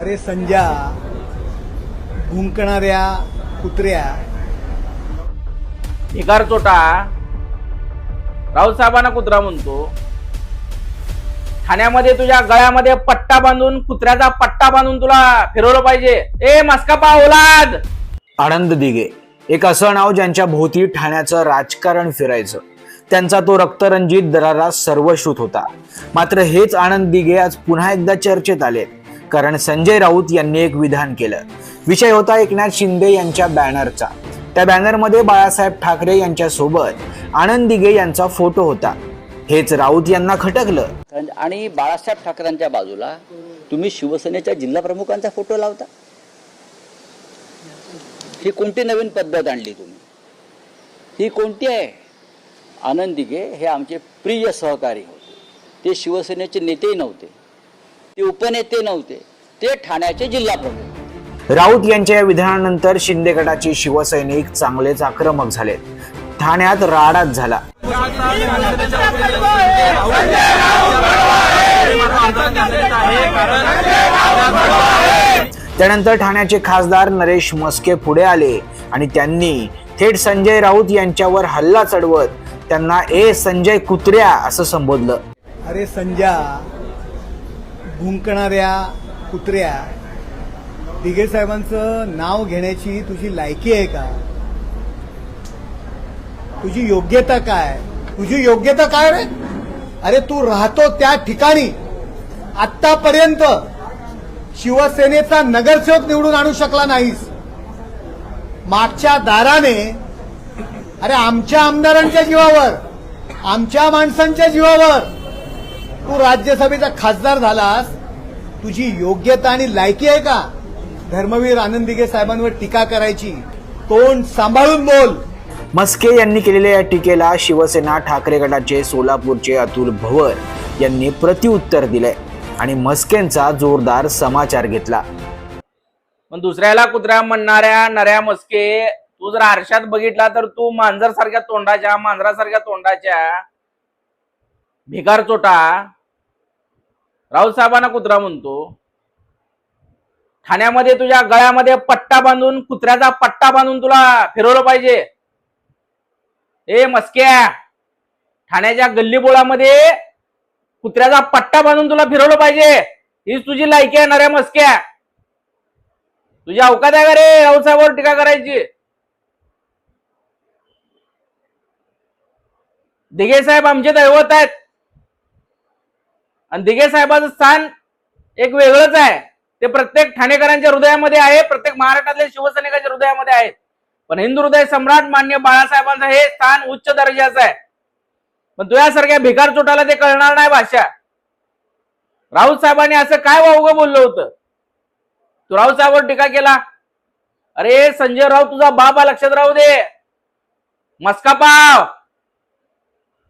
अरे संजा भुंकणाऱ्या कुत्र्या. भिकार चोटा. राऊत साहेबांना कुत्रा म्हणतो. ठाण्यामध्ये तुझ्या गळ्यामध्ये पट्टा बांधून कुत्र्याचा पट्टा बांधून तुला फिरवलं पाहिजे. ए मस्कापा ओलाद आनंद दिघे. एक असं नाव ज्यांच्या भोवती ठाण्याचं राजकारण फिरायचं. त्यांचा तो रक्तरंजित दरारा सर्वश्रुत होता. मात्र हेच आनंद दिघे आज पुन्हा एकदा चर्चेत आले कारण संजय राऊत यांनी एक विधान केलं. विषय होता एकनाथ शिंदे यांच्या बॅनरचा. त्या बॅनरमध्ये बाळासाहेब ठाकरे यांच्या सोबत आनंद दिघे यांचा फोटो होता. हेच राऊत यांना खटकलं. आणि बाळासाहेब ठाकरेंच्या बाजूला तुम्ही शिवसेनेच्या जिल्हा प्रमुखांचा फोटो लावता. ही कोणती नवीन पद्धत आणली तुम्ही? ही कोणती आहे? आनंद दिघे हे आमचे प्रिय सहकारी होते. ते शिवसेनेचे नेतेही नव्हते. ते उपनेते नव्हते. ते ठाण्याचे जिल्हा प्रमुख. राऊत यांच्या या विधानानंतर शिंदे गटाचे शिवसैनिक चांगलेच आक्रमक झाले. ठाण्यात राडाच झाला. त्यानंतर ठाण्याचे खासदार नरेश मस्के पुढे आले आणि त्यांनी थेट संजय राऊत यांच्यावर हल्ला चढवत त्यांना ए संजय कुत्र्या असं संबोधलं. अरे संजा भुंकणाऱ्या कुत्र्या. दिघे साहेबांचं नाव घेण्याची तुझी लायकी आहे का? तुझी योग्यता काय? तुझी योग्यता काय रे? अरे तू राहतो त्या ठिकाणी. आतापर्यंत शिवसेनेचा नगरसेवक निवडून आणू शकला नाहीस. मागच्या दाराने अरे आमच्या आमदारांच्या जीवावर आमच्या माणसांच्या जीवावर तू राज्यसभेचा खासदार झालास तुझी योग्यता आणि लायकी आहे का? धर्मवीर आनंद दिघे साहेबांवर टीका करायची. तोंड सांभाळून बोल. मस्के यांनी केलेल्या या टीकेला शिवसेना ठाकरे गटाचे सोलापूरचे अतुल भवर यांनी प्रत्युत्तर दिलंय आणि मस्केंचा जोरदार समाचार घेतला. पण दुसऱ्याला कुत्र्या म्हणणाऱ्या नऱ्या मस्के तू जर आरशात बघितला तर तू मांजर सारख्या तोंडाच्या मांजरासारख्या तोंडाच्या. भिकार चोटा. राऊतसाहेबांना कुत्रा म्हणतो. ठाण्यामध्ये तुझ्या गळ्यामध्ये पट्टा बांधून कुत्र्याचा पट्टा बांधून तुला फिरवलं पाहिजे. ए मस्क्या ठाण्याच्या गल्लीबोळामध्ये कुत्र्याचा पट्टा बांधून तुला फिरवलं पाहिजे. हीच तुझी लायकी आहे नऱ्या मस्क्या तुझी अवकात आहे का रे राऊतसाहेबांवर टीका करायची? दिघे साहेब आमचे दैवत आहेत. आणि दिघे साहेबाचं स्थान एक वेगळंच आहे. ते प्रत्येक ठाणेकरांच्या हृदयामध्ये आहे प्रत्येक महाराष्ट्रातल्या शिवसैनिकांच्या हृदयामध्ये आहे पण हिंदू हृदय सम्राट मान्य बाळासाहेबांचं हे स्थान उच्च दर्जाचं आहे. पण तुझ्यासारख्या भिकार चोटाला ते कळणार नाही भाषा. राऊत साहेबांनी असं काय वावगं बोललं होतं? तू राऊत साहेबांवर टीका केला? अरे संजय राव तुझा बाबा लक्षात राहू दे. मस्का पाव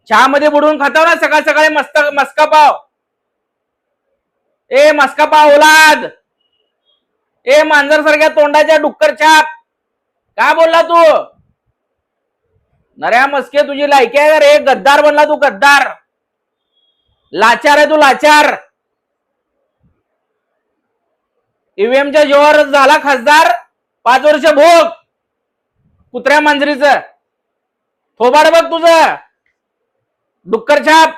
चहामध्ये बुडवून खाताव ना सकाळ सकाळी मस्त मस्का पाव ए मस्का पाओलाद ए मांजर सारख्या तोंडाच्या डुक्कर छाप. काय बोलला तू? नऱ्या मस्के तुझी लायकी आहे रे? गद्दार बनला तू गद्दार. लाचार आहे तू लाचार. ईव्हीएमच्या जोर झाला खासदार पाच वर्ष भोग. कुत्र्या मांजरीचं. थोबाड बघ तुझं. डुक्कर छाप.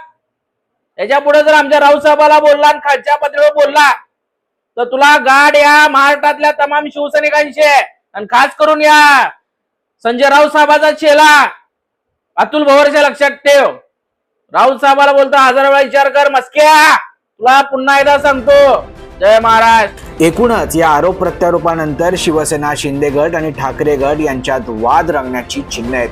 याच्यापुढे जर आमच्या राऊसाहेबाला बोलला आणि खालच्या पातळीवर बोलला तर तुला गाड या महाराष्ट्रातल्या तमाम शिवसैनिकांशी आहे. आणि खास करून या संजय राऊत साहेबाचा चेला अतुल भवरच्या लक्षात ठेव. राऊत साहेबाला बोलतो हजार वेळा विचार कर मस्क्या. तुला पुन्हा एकदा सांगतो. जय महाराज. एकूणच या आरोप प्रत्यारोपानंतर शिवसेना शिंदे गट आणि ठाकरे गट यांच्यात वाद रंगण्याची चिन्ह आहेत.